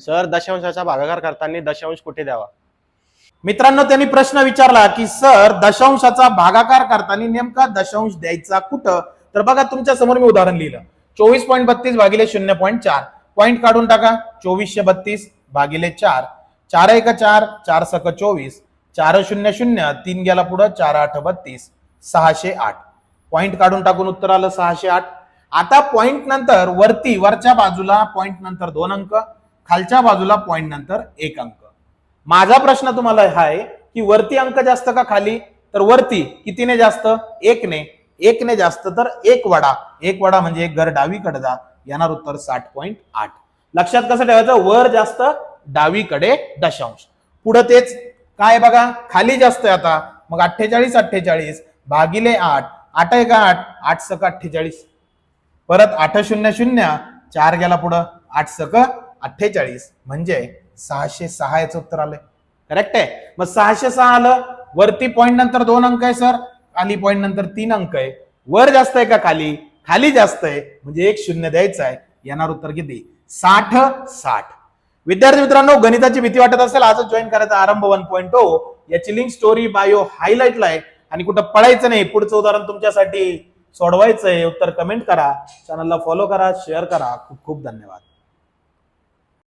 Sir दशांशाचा भागाकार करताना दशांश कुठे द्यावा. मित्रांनो त्यांनी प्रश्न विचारला की सर दशांशाचा भागाकार करताना नेमका दशांश द्यायचा कुठं? तर बघा तुमच्यासमोर मी उदाहरण लिहिलं. चोवीस पॉईंट बत्तीस भागिले शून्य पॉईंट चार. पॉईंट काढून टाका. चोवीसशे बत्तीस भागिले चार. चार एक चार चार सक चोवीस. चार शून्य शून्य तीन गेला पुढं चार आठ बत्तीस. सहाशे आठ. पॉईंट काढून टाकून उत्तर आलं सहाशे आठ. आता पॉईंट नंतर वरती वरच्या बाजूला पॉईंट नंतर दोन अंक. खालच्या बाजूला पॉईंट नंतर एक अंक. माझा प्रश्न तुम्हाला हा आहे की वरती अंक जास्त का खाली? तर वरती कितीने जास्त? एकने. एकने जास्त तर एक वडा. एक वडा म्हणजे एक घर डावीकडे जा. येणार उत्तर साठ पॉईंट आठ. लक्षात कसं ठेवायचं? वर जास्त डावीकडे दशांश. पुढं तेच काय बघा? खाली जास्त आहे आता. मग अठ्ठेचाळीस अठ्ठेचाळीस. भागिले आठ. आठ एक आठ? आठ सक अठ्ठेचाळीस. परत आठ शून्य शून्य. चार गेला पुढं. आठ सक अठ्ठेचाळीस म्हणजे सहाशे सहा याचं उत्तर आलंय. करेक्ट आहे. मग सहाशे सहा आलं वरती पॉईंट नंतर दोन अंक आहे सर खाली पॉईंट नंतर तीन अंक आहे. वर जास्त आहे का खाली? खाली जास्त आहे. म्हणजे एक शून्य द्यायचं आहे. येणार उत्तर किती? साठ साठ. विद्यार्थी मित्रांनो गणिताची भीती वाटत असेल आजच जॉईन करायचा आरंभ वन पॉईंट ओ याची लिंक स्टोरी बायो हायलाइटला आहे. आणि कुठं पळायचं नाही पुढचं उदाहरण तुमच्यासाठी सोडवायचं आहे उत्तर कमेंट करा. चॅनलला फॉलो करा शेअर करा. खूप खूप धन्यवाद.